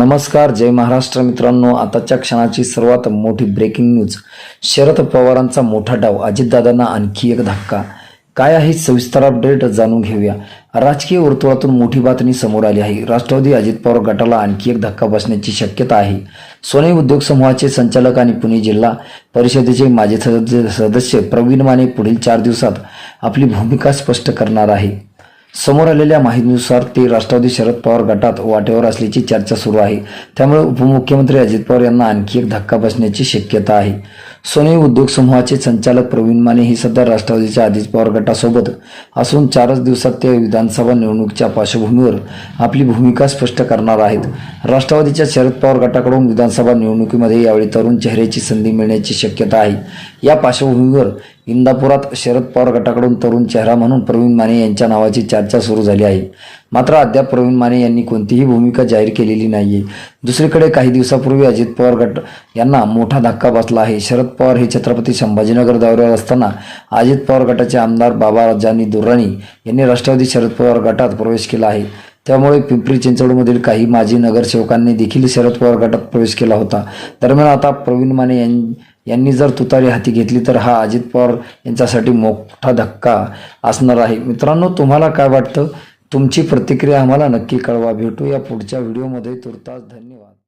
नमस्कार जय महाराष्ट्र मित्रांनो. आताच्या क्षणाची सर्वात मोठी ब्रेकिंग न्यूज शरद पवारांचा मोठा डाव अजितदादांना आणखी एक धक्का. काय आहे सविस्तर अपडेट जाणून घेऊया. राजकीय वर्तुळातून मोठी बातमी समोर आली आहे. राष्ट्रवादी अजित पवार गटाला आणखी एक धक्का बसण्याची शक्यता आहे. सोने उद्योग समूहाचे संचालक आणि पुणे जिल्हा परिषदेचे माजी सदस्य सदस्य प्रवीण माने पुढील चार दिवसात आपली भूमिका स्पष्ट करणार आहे. समोर आलेल्या माहितीनुसार ते राष्ट्रवादी शरद पवार गटात वाटेवर असल्याची चर्चा सुरू आहे. त्यामुळे उपमुख्यमंत्री अजित पवार यांना आणखी एक धक्का बसण्याची शक्यता आहे. सोने उद्योग समूहाचे संचालक प्रवीण माने हे सध्या राष्ट्रवादीच्या अजित पवार गटासोबत असून चारच दिवसात ते विधानसभा निवडणुकीच्या पार्श्वभूमीवर आपली भूमिका स्पष्ट करणार आहेत. राष्ट्रवादीच्या शरद पवार गटाकडून विधानसभा निवडणुकीमध्ये यावेळी तरुण चेहऱ्याची संधी मिळण्याची शक्यता आहे. या पार्श्वभूमीवर इंदापुरात शरद पवार गटाकडून तरुण चेहरा म्हणून प्रवीण माने यांच्या नावाची चर्चा सुरू झाली आहे. मात्र अद्याप प्रवीण माने यांनी कोणतीही भूमिका जाहीर केलेली नाहीये. दुसरीकडे काही दिवसापूर्वी अजित पवार गट यांना मोठा धक्का बसला आहे. शरद पवार हे छत्रपती संभाजीनगर दौऱ्यावर असताना अजित पवार गटाचे आमदार बाबा राजानी दुर्राणी यांनी राष्ट्रवादी शरद पवार गटात प्रवेश केला आहे. त्यामुळे पिंपरी चिंचवडमधील काही माजी नगरसेवकांनी देखील शरद पवार गटात प्रवेश केला होता. दरम्यान आता प्रवीण माने यां यांनी जर तुतारी हाती घेतली तर हा अजित पवार यांच्यासाठी मोठा धक्का असणार आहे. मित्रांनो तुम्हाला काय वाटतं? तुमची प्रतिक्रिया आम्हाला नक्की कळवा. भेटू या पुढच्या व्हिडिओमध्ये. तुर्तास धन्यवाद.